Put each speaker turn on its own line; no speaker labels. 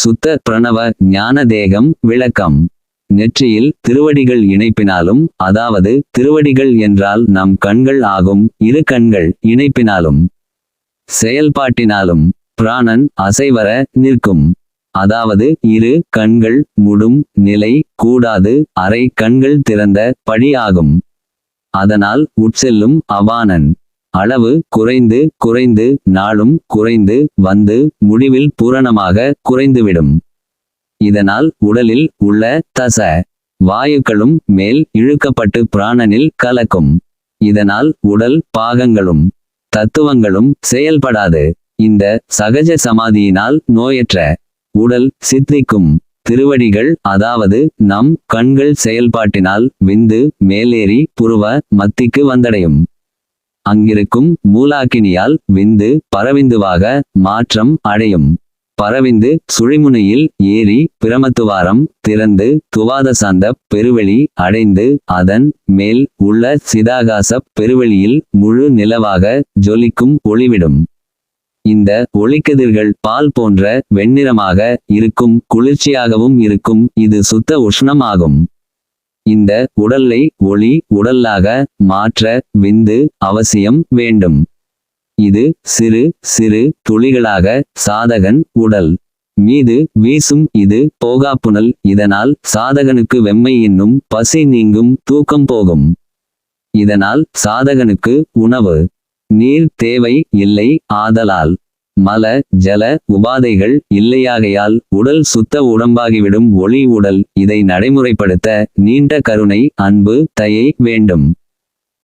சுத்த பிரணவ ஞான தேகம் விளக்கம். நெற்றியில் திருவடிகள் இணைப்பினாலும் அதாவது திருவடிகள் என்றால் நம் கண்கள் ஆகும் இரு கண்கள் இணைப்பினாலும். செயல்பாட்டினாலும் பிராணன் அசைவர நிற்கும். அதாவது இரு கண்கள் முடும் நிலை கூடாது அரை கண்கள் திறந்த படி ஆகும். அதனால் உட்செல்லும் அவானன் அளவு குறைந்து குறைந்து நாளும் குறைந்து வந்து முடிவில் பூரணமாக குறைந்துவிடும். இதனால் உடலில் உள்ள தச வாயுக்களும் மேல் இழுக்கப்பட்டு பிராணனில் கலக்கும். இதனால் உடல் பாகங்களும் தத்துவங்களும் செயல்படாது. இந்த சகஜ சமாதியினால் நோயற்ற உடல் சித்திக்கும் திருவடிகள் அதாவது நம் கண்கள் செயல்பாட்டினால் விந்து மேலேறி புருவ மத்திக்கு வந்தடையும். அங்கிருக்கும் மூலாக்கினியால் விந்து பரவிந்துவாக மாற்றம் அடையும். பரவிந்து சுழிமுனையில் ஏறி பிரமத்துவாரம் திறந்து துவாத சாந்த பெருவெளி அடைந்து அதன் மேல் உள்ள சிதாகாசப் பெருவெளியில் முழு நிலவாக ஜொலிக்கும் ஒளிவிடும். இந்த ஒளிக்கதிர்கள் பால் போன்ற வெண்ணிறமாக இருக்கும் குளிர்ச்சியாகவும் இருக்கும் இது சுத்த உஷ்ணம் ஆகும் இந்த உடலை ஒளி உடலாக மாற்ற விந்து அவசியம் வேண்டும். இது சிறு சிறு துளிகளாக சாதகன் உடல். மீது வீசும் இது போகாப்புணல். இதனால் சாதகனுக்கு வெம்மை இன்னும் பசி நீங்கும் தூக்கம் போகும். இதனால் சாதகனுக்கு உணவு. நீர் தேவை இல்லை ஆதலால். மல ஜல உபாதைகள் இல்லையாகையால் உடல் சுத்த உடம்பாகிவிடும் ஒளி உடல் இதை நடைமுறைப்படுத்த நீண்ட கருணை அன்பு தயை வேண்டும்.